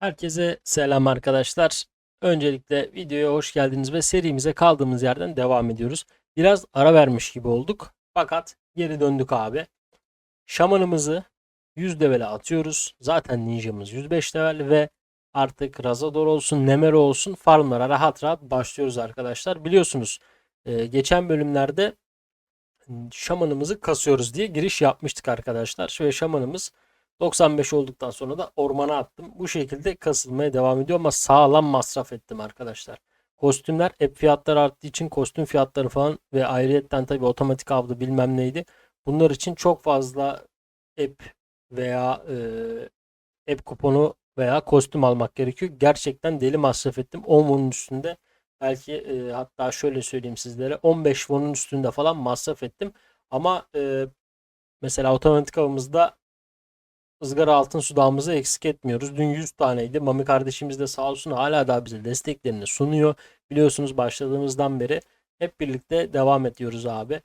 Herkese selam arkadaşlar. Öncelikle videoya hoş geldiniz ve serimize kaldığımız yerden devam ediyoruz. Biraz ara vermiş gibi olduk. Fakat geri döndük abi. Şamanımızı 100 level'e atıyoruz. Zaten ninjamız 105 level ve artık Razador olsun, Nemero olsun farmlara rahat rahat başlıyoruz arkadaşlar. Biliyorsunuz e, geçen bölümlerde şamanımızı kasıyoruz diye giriş yapmıştık arkadaşlar. Şöyle şamanımız 95 olduktan sonra da ormana attım. Bu şekilde kasılmaya devam ediyor ama sağlam masraf ettim arkadaşlar. Kostümler hep fiyatlar arttığı için kostüm fiyatları falan ve ayrıyetten tabii otomatik avdı bilmem neydi. Bunlar için çok fazla app veya e, app kuponu veya kostüm almak gerekiyor. Gerçekten deli masraf ettim. 10 won'un üstünde belki e, hatta şöyle söyleyeyim sizlere 15 won'un üstünde falan masraf ettim. Ama e, mesela otomatik avımızda ızgara altın sudağımızı eksik etmiyoruz. Dün 100 taneydi. Mami kardeşimiz de sağ olsun hala daha bize desteklerini sunuyor. Biliyorsunuz başladığımızdan beri hep birlikte devam ediyoruz abi.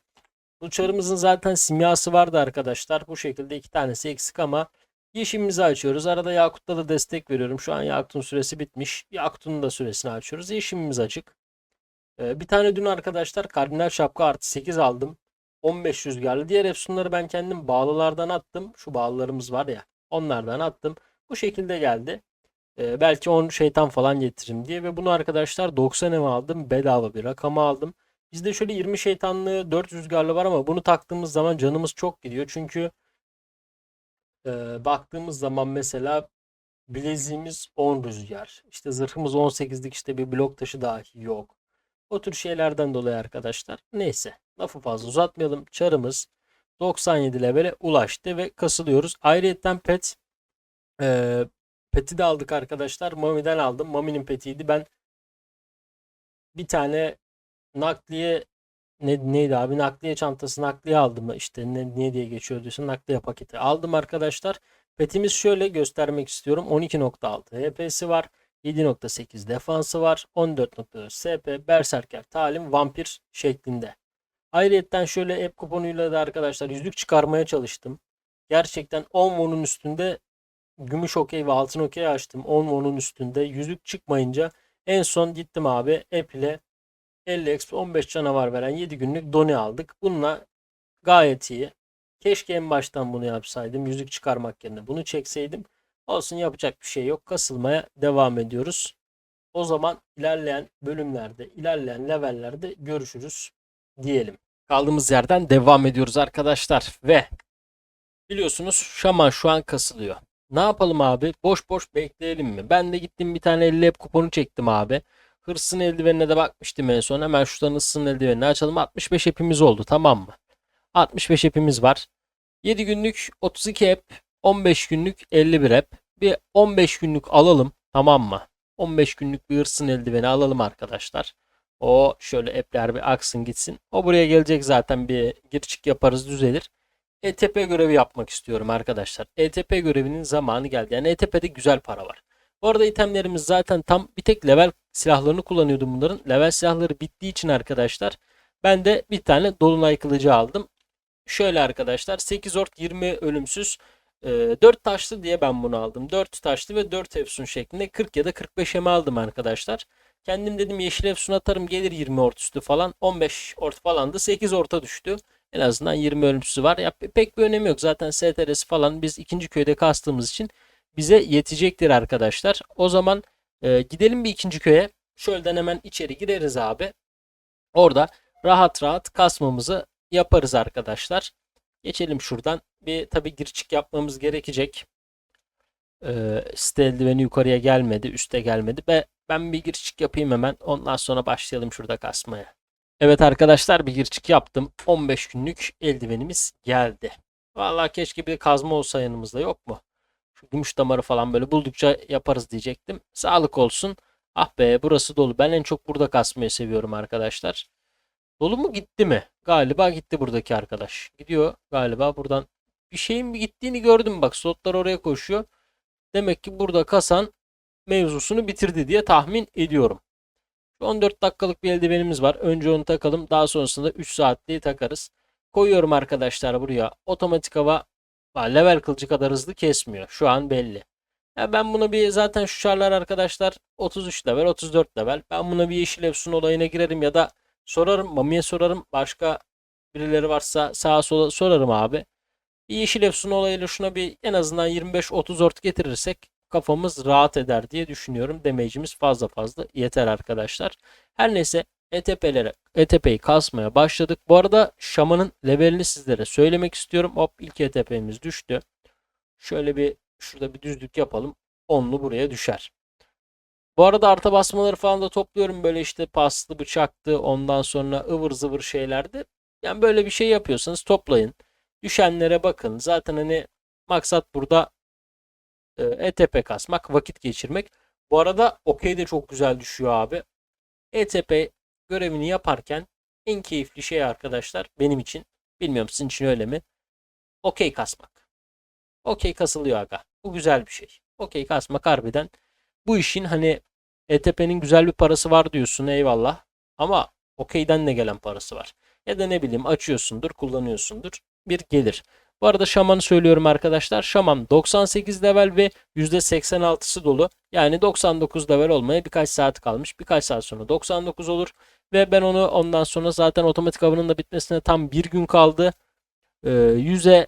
Bu çarımızın zaten simyası vardı arkadaşlar. Bu şekilde iki tanesi eksik ama yeşimimizi açıyoruz. Arada Yakut'ta da destek veriyorum. Şu an Yakut'un süresi bitmiş. Yakut'un da süresini açıyoruz. Yeşimimiz açık. Ee, bir tane dün arkadaşlar kardinal şapka artı 8 aldım. 15 rüzgarlı. Diğer efsunları ben kendim bağlılardan attım. Şu bağlılarımız var ya. Onlardan attım. Bu şekilde geldi. Ee, belki 10 şeytan falan getiririm diye. Ve bunu arkadaşlar 90 ev aldım. Bedava bir rakama aldım. Bizde şöyle 20 şeytanlı 4 rüzgarlı var ama bunu taktığımız zaman canımız çok gidiyor. Çünkü e, baktığımız zaman mesela bileziğimiz 10 rüzgar. İşte zırhımız 18'lik işte bir blok taşı dahi yok. O tür şeylerden dolayı arkadaşlar. Neyse lafı fazla uzatmayalım. Çarımız 97 levele ulaştı ve kasılıyoruz. Ayrıyeten pet e, peti de aldık arkadaşlar. Mami'den aldım. Mami'nin petiydi. Ben bir tane nakliye ne, neydi abi nakliye çantası nakliye aldım işte ne, ne diye geçiyor diyorsun nakliye paketi aldım arkadaşlar. Petimiz şöyle göstermek istiyorum 12.6 HP'si var 7.8 defansı var 14.4 SP Berserker Talim Vampir şeklinde. Ayrıyetten şöyle app kuponuyla da arkadaşlar yüzlük çıkarmaya çalıştım. Gerçekten 10 won'un üstünde gümüş okey ve altın okey açtım. 10 won'un üstünde yüzük çıkmayınca en son gittim abi app ile 50 exp 15 canavar veren 7 günlük doni aldık. Bununla gayet iyi. Keşke en baştan bunu yapsaydım. Yüzük çıkarmak yerine bunu çekseydim. Olsun yapacak bir şey yok. Kasılmaya devam ediyoruz. O zaman ilerleyen bölümlerde, ilerleyen levellerde görüşürüz diyelim. Kaldığımız yerden devam ediyoruz arkadaşlar ve biliyorsunuz şaman şu an kasılıyor. Ne yapalım abi? Boş boş bekleyelim mi? Ben de gittim bir tane 50 app kuponu çektim abi. Hırsın eldivenine de bakmıştım en son. Hemen şuradan hırsın eldivenini açalım. 65 app'imiz oldu tamam mı? 65 app'imiz var. 7 günlük 32 app, 15 günlük 51 app. Bir 15 günlük alalım tamam mı? 15 günlük bir hırsın eldiveni alalım arkadaşlar. O şöyle app'ler bir aksın gitsin. O buraya gelecek zaten bir gir çık yaparız düzelir. ETP görevi yapmak istiyorum arkadaşlar. ETP görevinin zamanı geldi. Yani ETP'de güzel para var. Bu arada itemlerimiz zaten tam bir tek level silahlarını kullanıyordum bunların. Level silahları bittiği için arkadaşlar ben de bir tane dolunay kılıcı aldım. Şöyle arkadaşlar 8 ort 20 ölümsüz 4 taşlı diye ben bunu aldım. 4 taşlı ve 4 efsun şeklinde 40 ya da 45 eme aldım arkadaşlar. Kendim dedim yeşil efsun atarım gelir 20 ort üstü falan. 15 ort falandı. 8 orta düştü. En azından 20 ölümsüzü var. Ya pek bir önemi yok. Zaten STRS falan biz ikinci köyde kastığımız için bize yetecektir arkadaşlar. O zaman e, gidelim bir ikinci köye. Şöyleden hemen içeri gireriz abi. Orada rahat rahat kasmamızı yaparız arkadaşlar. Geçelim şuradan. Bir tabi gir çık yapmamız gerekecek. Ee, site eldiveni yukarıya gelmedi. Üste gelmedi. Ve ben bir gir çık yapayım hemen. Ondan sonra başlayalım şurada kasmaya. Evet arkadaşlar bir gir çık yaptım. 15 günlük eldivenimiz geldi. Vallahi keşke bir kazma olsa yanımızda yok mu? Şu gümüş damarı falan böyle buldukça yaparız diyecektim. Sağlık olsun. Ah be burası dolu. Ben en çok burada kasmayı seviyorum arkadaşlar. Dolu mu gitti mi? Galiba gitti buradaki arkadaş. Gidiyor galiba buradan. Bir şeyin mi gittiğini gördüm bak. Slotlar oraya koşuyor. Demek ki burada kasan mevzusunu bitirdi diye tahmin ediyorum. 14 dakikalık bir eldivenimiz var. Önce onu takalım. Daha sonrasında 3 saatliği takarız. Koyuyorum arkadaşlar buraya. Otomatik hava level kılıcı kadar hızlı kesmiyor. Şu an belli. Ya ben buna bir zaten şu çarlar arkadaşlar 33 level 34 level. Ben buna bir yeşil efsun olayına girerim ya da sorarım Mami'ye sorarım. Başka birileri varsa sağa sola sorarım abi. Bir yeşil efsun olayıyla şuna bir en azından 25-30 ort getirirsek kafamız rahat eder diye düşünüyorum. Damage'imiz fazla fazla yeter arkadaşlar. Her neyse ETP'lere ETP'yi kasmaya başladık. Bu arada şamanın levelini sizlere söylemek istiyorum. Hop ilk ETP'miz düştü. Şöyle bir şurada bir düzlük yapalım. Onlu buraya düşer. Bu arada arta basmaları falan da topluyorum. Böyle işte paslı bıçaktı. Ondan sonra ıvır zıvır şeylerdi. Yani böyle bir şey yapıyorsanız toplayın. Düşenlere bakın. Zaten hani maksat burada ETP kasmak, vakit geçirmek. Bu arada okey de çok güzel düşüyor abi. ETP görevini yaparken en keyifli şey arkadaşlar benim için. Bilmiyorum sizin için öyle mi? Okey kasmak. Okey kasılıyor aga. Bu güzel bir şey. Okey kasmak harbiden. Bu işin hani ETP'nin güzel bir parası var diyorsun eyvallah. Ama okeyden de gelen parası var. Ya da ne bileyim açıyorsundur, kullanıyorsundur. Bir gelir. Bu arada şamanı söylüyorum arkadaşlar. Şaman 98 level ve %86'sı dolu. Yani 99 level olmaya birkaç saat kalmış. Birkaç saat sonra 99 olur. Ve ben onu ondan sonra zaten otomatik avının da bitmesine tam bir gün kaldı. Ee, 100'e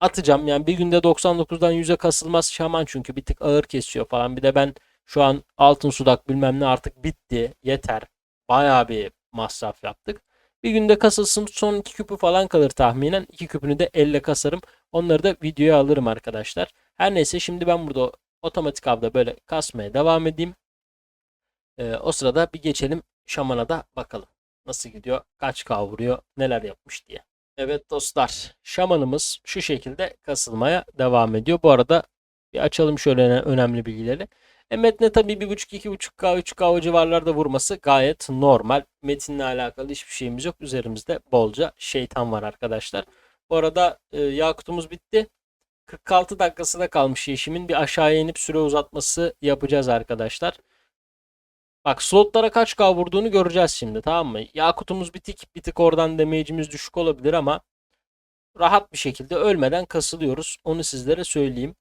atacağım. Yani bir günde 99'dan 100'e kasılmaz şaman çünkü bir tık ağır kesiyor falan. Bir de ben şu an altın sudak bilmem ne artık bitti. Yeter. Bayağı bir masraf yaptık. Bir günde kasılsın son iki küpü falan kalır tahminen. İki küpünü de elle kasarım. Onları da videoya alırım arkadaşlar. Her neyse şimdi ben burada otomatik avda böyle kasmaya devam edeyim. Ee, o sırada bir geçelim şamana da bakalım. Nasıl gidiyor? Kaç kavuruyor? Neler yapmış diye. Evet dostlar. Şamanımız şu şekilde kasılmaya devam ediyor. Bu arada bir açalım şöyle önemli bilgileri. E, metne tabii 1.5-2.5K 3K o civarlarda vurması gayet normal. Metinle alakalı hiçbir şeyimiz yok. Üzerimizde bolca şeytan var arkadaşlar. Bu arada e, Yakut'umuz bitti. 46 dakikasında kalmış yeşimin bir aşağıya inip süre uzatması yapacağız arkadaşlar. Bak slotlara kaç K vurduğunu göreceğiz şimdi tamam mı? Yakut'umuz bitik. Bir tık oradan damage'imiz düşük olabilir ama rahat bir şekilde ölmeden kasılıyoruz. Onu sizlere söyleyeyim.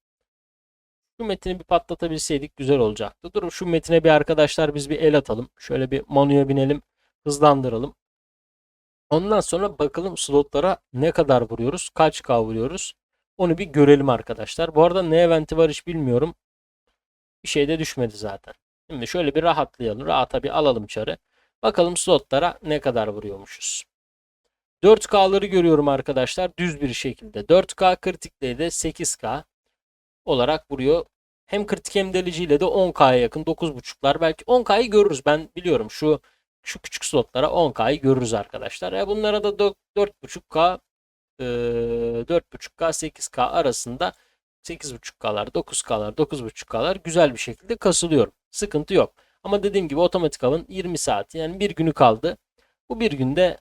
Şu metini bir patlatabilseydik güzel olacaktı. Dur şu metine bir arkadaşlar biz bir el atalım. Şöyle bir manuya binelim. Hızlandıralım. Ondan sonra bakalım slotlara ne kadar vuruyoruz. Kaç K vuruyoruz. Onu bir görelim arkadaşlar. Bu arada ne eventi var hiç bilmiyorum. Bir şey de düşmedi zaten. Şimdi şöyle bir rahatlayalım. Rahata bir alalım çarı. Bakalım slotlara ne kadar vuruyormuşuz. 4K'ları görüyorum arkadaşlar düz bir şekilde. 4K kritikle de 8K olarak vuruyor. Hem kritik hem deliciyle de 10K'ya yakın 9.5'lar belki 10K'yı görürüz. Ben biliyorum şu şu küçük slotlara 10K'yı görürüz arkadaşlar. Ya bunlara da 4.5K 4.5K 8K arasında 8.5K'lar 9K'lar 9.5K'lar güzel bir şekilde kasılıyorum. Sıkıntı yok. Ama dediğim gibi otomatik avın 20 saati yani bir günü kaldı. Bu bir günde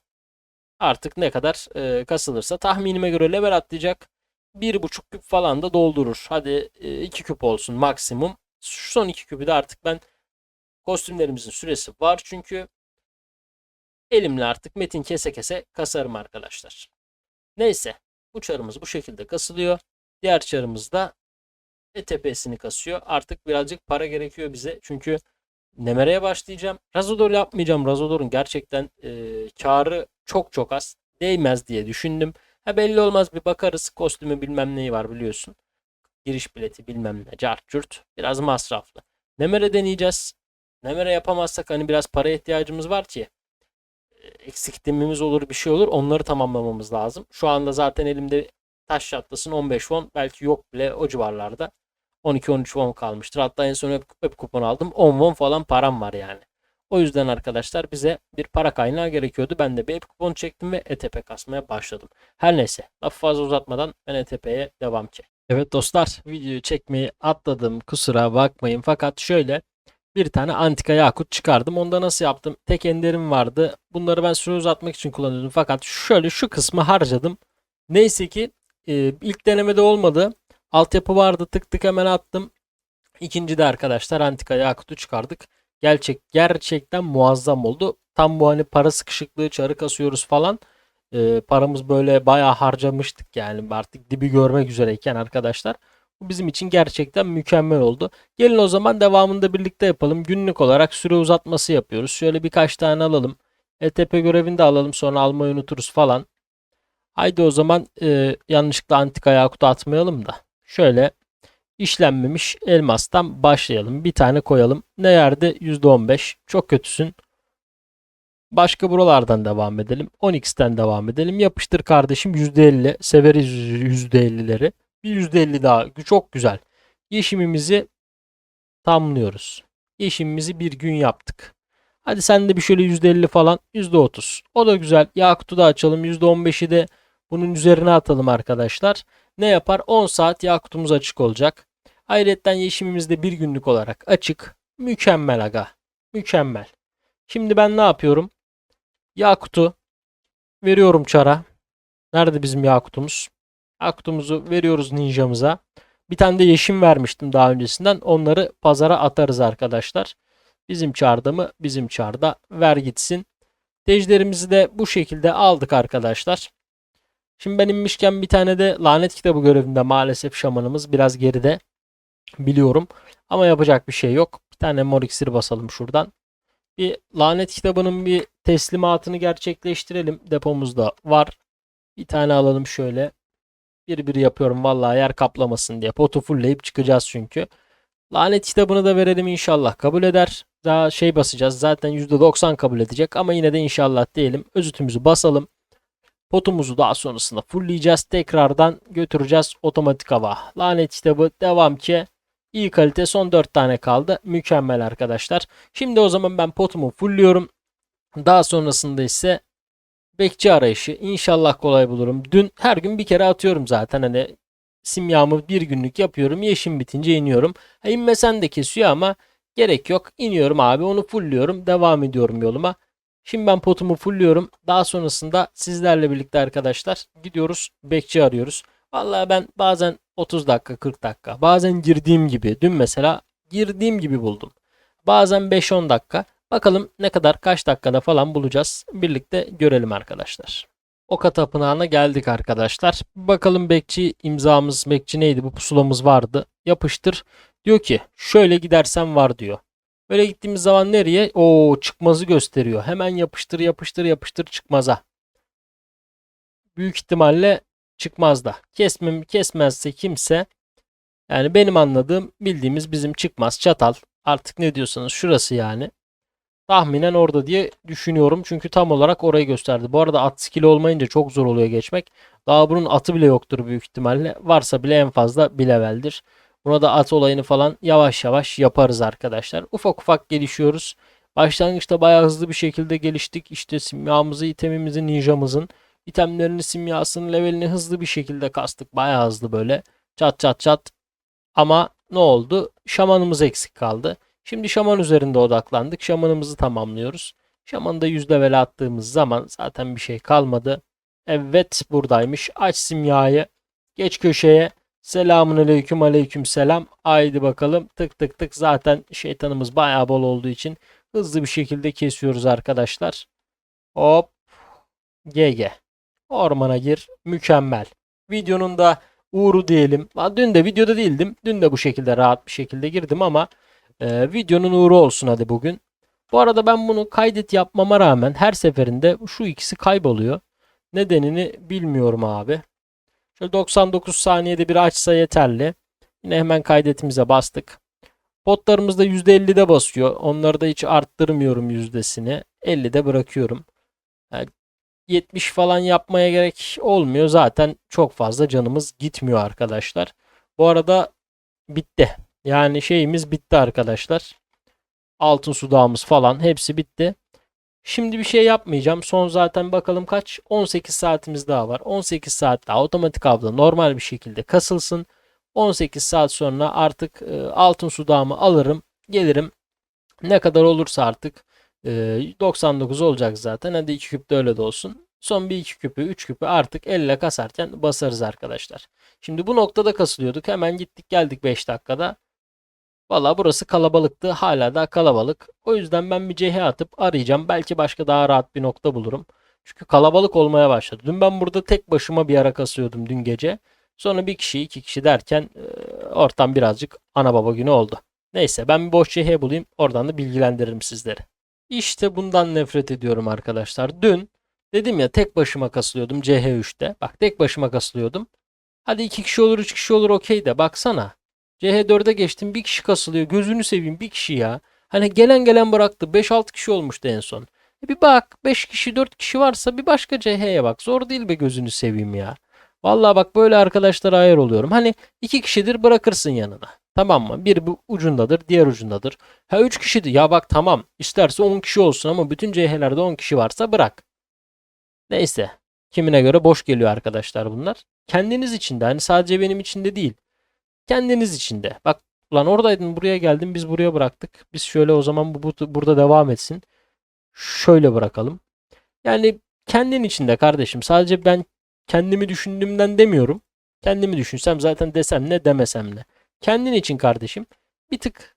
artık ne kadar e, kasılırsa tahminime göre level atlayacak. 1,5 küp falan da doldurur. Hadi 2 e, küp olsun maksimum. Şu son 2 küpü de artık ben kostümlerimizin süresi var çünkü elimle artık metin kese kese kasarım arkadaşlar. Neyse bu çarımız bu şekilde kasılıyor. Diğer çarımız da ETP'sini kasıyor. Artık birazcık para gerekiyor bize. Çünkü Nemere'ye başlayacağım. Razodor yapmayacağım. Razodor'un gerçekten e, karı çok çok az. Değmez diye düşündüm. Ha belli olmaz bir bakarız. Kostümü bilmem neyi var biliyorsun. Giriş bileti bilmem ne. Cart cürt. Biraz masraflı. Nemere deneyeceğiz. Nemere yapamazsak hani biraz para ihtiyacımız var ki eksikliğimiz olur bir şey olur. Onları tamamlamamız lazım. Şu anda zaten elimde taş çatlasın 15 won belki yok bile o civarlarda. 12-13 won kalmıştır. Hatta en son öp, öp kupon aldım. 10 won falan param var yani. O yüzden arkadaşlar bize bir para kaynağı gerekiyordu. Ben de bir öp kupon çektim ve ETP kasmaya başladım. Her neyse lafı fazla uzatmadan ben ETP'ye devam ki. Evet dostlar videoyu çekmeyi atladım kusura bakmayın fakat şöyle bir tane antika yakut çıkardım. Onda nasıl yaptım? Tek enderim vardı. Bunları ben süre uzatmak için kullanıyordum. Fakat şöyle şu kısmı harcadım. Neyse ki e, ilk denemede olmadı. Altyapı vardı tık tık hemen attım. İkinci de arkadaşlar antika yakutu çıkardık. Gerçek, gerçekten muazzam oldu. Tam bu hani para sıkışıklığı çarı kasıyoruz falan. E, paramız böyle bayağı harcamıştık yani artık dibi görmek üzereyken arkadaşlar. Bu bizim için gerçekten mükemmel oldu. Gelin o zaman devamında birlikte yapalım. Günlük olarak süre uzatması yapıyoruz. Şöyle birkaç tane alalım. ETP görevini de alalım sonra almayı unuturuz falan. Haydi o zaman e, yanlışlıkla antika yakutu atmayalım da. Şöyle işlenmemiş elmastan başlayalım. Bir tane koyalım. Ne yerde? %15. Çok kötüsün. Başka buralardan devam edelim. 10x'ten devam edelim. Yapıştır kardeşim %50. Severiz %50'leri. Bir %50 daha. Çok güzel. Yeşimimizi tamamlıyoruz. Yeşimimizi bir gün yaptık. Hadi sen de bir şöyle %50 falan %30. O da güzel. Yakut'u da açalım. %15'i de bunun üzerine atalım arkadaşlar. Ne yapar? 10 saat Yakut'umuz açık olacak. Ayrıca yeşimimiz de bir günlük olarak açık. Mükemmel aga. Mükemmel. Şimdi ben ne yapıyorum? Yakut'u veriyorum çara. Nerede bizim Yakut'umuz? Yakut'umuzu veriyoruz ninjamıza. Bir tane de yeşim vermiştim daha öncesinden. Onları pazara atarız arkadaşlar. Bizim çarda mı? Bizim çarda. Ver gitsin. Tejderimizi de bu şekilde aldık arkadaşlar. Şimdi ben inmişken bir tane de lanet kitabı görevinde maalesef şamanımız biraz geride. Biliyorum. Ama yapacak bir şey yok. Bir tane mor iksir basalım şuradan. Bir lanet kitabının bir teslimatını gerçekleştirelim. Depomuzda var. Bir tane alalım şöyle. Bir bir yapıyorum vallahi yer kaplamasın diye. Potu fullleyip çıkacağız çünkü. Lanet kitabını da verelim inşallah kabul eder. Daha şey basacağız. Zaten %90 kabul edecek ama yine de inşallah diyelim. Özütümüzü basalım. Potumuzu daha sonrasında fullleyeceğiz. Tekrardan götüreceğiz otomatik hava. Lanet kitabı devam ki. İyi kalite son 4 tane kaldı. Mükemmel arkadaşlar. Şimdi o zaman ben potumu fullliyorum. Daha sonrasında ise bekçi arayışı. İnşallah kolay bulurum. Dün her gün bir kere atıyorum zaten. Hani simyamı bir günlük yapıyorum. Yeşim bitince iniyorum. Ha, inmesen de kesiyor ama gerek yok. İniyorum abi onu fullliyorum. Devam ediyorum yoluma. Şimdi ben potumu fullliyorum. Daha sonrasında sizlerle birlikte arkadaşlar gidiyoruz. Bekçi arıyoruz. Vallahi ben bazen 30 dakika 40 dakika bazen girdiğim gibi dün mesela girdiğim gibi buldum. Bazen 5-10 dakika. Bakalım ne kadar kaç dakikada falan bulacağız. Birlikte görelim arkadaşlar. Oka tapınağına geldik arkadaşlar. Bakalım bekçi imzamız bekçi neydi bu pusulamız vardı. Yapıştır. Diyor ki şöyle gidersen var diyor. Böyle gittiğimiz zaman nereye? O çıkmazı gösteriyor. Hemen yapıştır yapıştır yapıştır çıkmaza. Büyük ihtimalle çıkmaz da. Kesmem, kesmezse kimse yani benim anladığım bildiğimiz bizim çıkmaz çatal. Artık ne diyorsanız şurası yani. Tahminen orada diye düşünüyorum. Çünkü tam olarak orayı gösterdi. Bu arada at skill olmayınca çok zor oluyor geçmek. Daha bunun atı bile yoktur büyük ihtimalle. Varsa bile en fazla bir leveldir. Buna da at olayını falan yavaş yavaş yaparız arkadaşlar. Ufak ufak gelişiyoruz. Başlangıçta bayağı hızlı bir şekilde geliştik. İşte simyamızı, itemimizi, ninjamızın itemlerini, simyasını, levelini hızlı bir şekilde kastık. Bayağı hızlı böyle. Çat çat çat. Ama ne oldu? Şamanımız eksik kaldı. Şimdi şaman üzerinde odaklandık. Şamanımızı tamamlıyoruz. Şamanı da 100 level attığımız zaman zaten bir şey kalmadı. Evet buradaymış. Aç simyayı. Geç köşeye. Selamun aleyküm aleyküm selam. Haydi bakalım. Tık tık tık. Zaten şeytanımız bayağı bol olduğu için hızlı bir şekilde kesiyoruz arkadaşlar. Hop. GG. Ormana gir. Mükemmel. Videonun da uğru diyelim. Dün de videoda değildim. Dün de bu şekilde rahat bir şekilde girdim ama e, videonun uğru olsun hadi bugün. Bu arada ben bunu kaydet yapmama rağmen her seferinde şu ikisi kayboluyor. Nedenini bilmiyorum abi. Şöyle 99 saniyede bir açsa yeterli. Yine hemen kaydetimize bastık. Potlarımız da %50'de basıyor. Onları da hiç arttırmıyorum yüzdesini. 50'de bırakıyorum. Yani 70 falan yapmaya gerek olmuyor. Zaten çok fazla canımız gitmiyor arkadaşlar. Bu arada bitti. Yani şeyimiz bitti arkadaşlar. Altın sudağımız falan hepsi bitti. Şimdi bir şey yapmayacağım. Son zaten bakalım kaç? 18 saatimiz daha var. 18 saat daha otomatik avda normal bir şekilde kasılsın. 18 saat sonra artık e, altın sudağımı alırım. Gelirim. Ne kadar olursa artık e, 99 olacak zaten. Hadi 2 küp de öyle de olsun. Son bir iki küpü, üç küpü artık elle kasarken basarız arkadaşlar. Şimdi bu noktada kasılıyorduk. Hemen gittik geldik 5 dakikada. Valla burası kalabalıktı. Hala da kalabalık. O yüzden ben bir CH atıp arayacağım. Belki başka daha rahat bir nokta bulurum. Çünkü kalabalık olmaya başladı. Dün ben burada tek başıma bir ara kasıyordum dün gece. Sonra bir kişi iki kişi derken e, ortam birazcık ana baba günü oldu. Neyse ben bir boş CH bulayım oradan da bilgilendiririm sizleri. İşte bundan nefret ediyorum arkadaşlar. Dün dedim ya tek başıma kasılıyordum CH3'te. Bak tek başıma kasılıyordum. Hadi iki kişi olur üç kişi olur okey de baksana. CH4'e geçtim bir kişi kasılıyor. Gözünü seveyim bir kişi ya. Hani gelen gelen bıraktı. 5-6 kişi olmuştu en son. E bir bak 5 kişi 4 kişi varsa bir başka CH'ye bak. Zor değil be gözünü seveyim ya. Vallahi bak böyle arkadaşlara ayar oluyorum. Hani iki kişidir bırakırsın yanına. Tamam mı? Bir bu ucundadır, diğer ucundadır. Ha 3 kişidir. Ya bak tamam. İsterse 10 kişi olsun ama bütün CH'lerde 10 kişi varsa bırak. Neyse. Kimine göre boş geliyor arkadaşlar bunlar. Kendiniz için de hani sadece benim için de değil. Kendiniz için de. Bak ulan oradaydın buraya geldin biz buraya bıraktık. Biz şöyle o zaman bu, bu burada devam etsin. Şöyle bırakalım. Yani kendin için de kardeşim. Sadece ben kendimi düşündüğümden demiyorum. Kendimi düşünsem zaten desem ne demesem ne. Kendin için kardeşim bir tık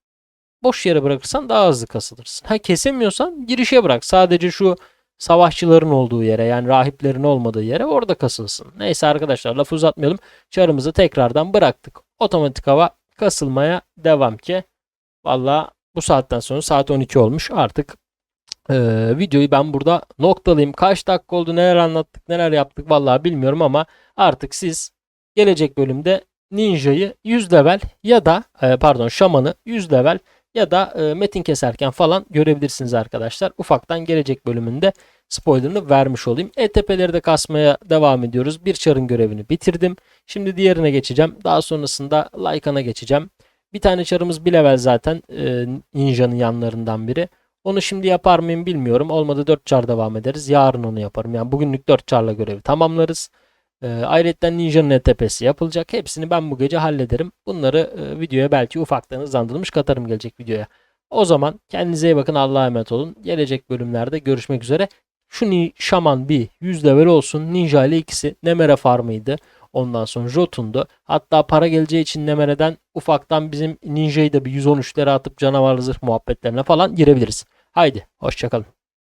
boş yere bırakırsan daha hızlı kasılırsın. Ha kesemiyorsan girişe bırak. Sadece şu savaşçıların olduğu yere yani rahiplerin olmadığı yere orada kasılsın. Neyse arkadaşlar lafı uzatmayalım. Çarımızı tekrardan bıraktık. Otomatik hava kasılmaya devam ki. Valla bu saatten sonra saat 12 olmuş. Artık ee, videoyu ben burada noktalayayım. Kaç dakika oldu, neler anlattık, neler yaptık vallahi bilmiyorum ama artık siz gelecek bölümde Ninja'yı 100 level ya da e, pardon Şaman'ı 100 level ya da e, metin keserken falan görebilirsiniz arkadaşlar. Ufaktan gelecek bölümünde spoilerını vermiş olayım. ETP'leri de kasmaya devam ediyoruz. Bir çarın görevini bitirdim. Şimdi diğerine geçeceğim. Daha sonrasında Lycan'a geçeceğim. Bir tane çarımız bir level zaten e, Ninja'nın yanlarından biri. Onu şimdi yapar mıyım bilmiyorum. Olmadı 4 çar devam ederiz. Yarın onu yaparım. Yani bugünlük 4 çarla görevi tamamlarız. E, ayrıca Ninja'nın ETP'si yapılacak. Hepsini ben bu gece hallederim. Bunları e, videoya belki ufaktan hızlandırılmış katarım gelecek videoya. O zaman kendinize iyi bakın. Allah'a emanet olun. Gelecek bölümlerde görüşmek üzere. Şu ni şaman bir 100 level olsun. Ninja ile ikisi Nemere farmıydı. Ondan sonra Jotun'du. Hatta para geleceği için Nemere'den ufaktan bizim Ninja'yı da bir 113'lere atıp canavarlı zırh muhabbetlerine falan girebiliriz. Haydi hoşçakalın.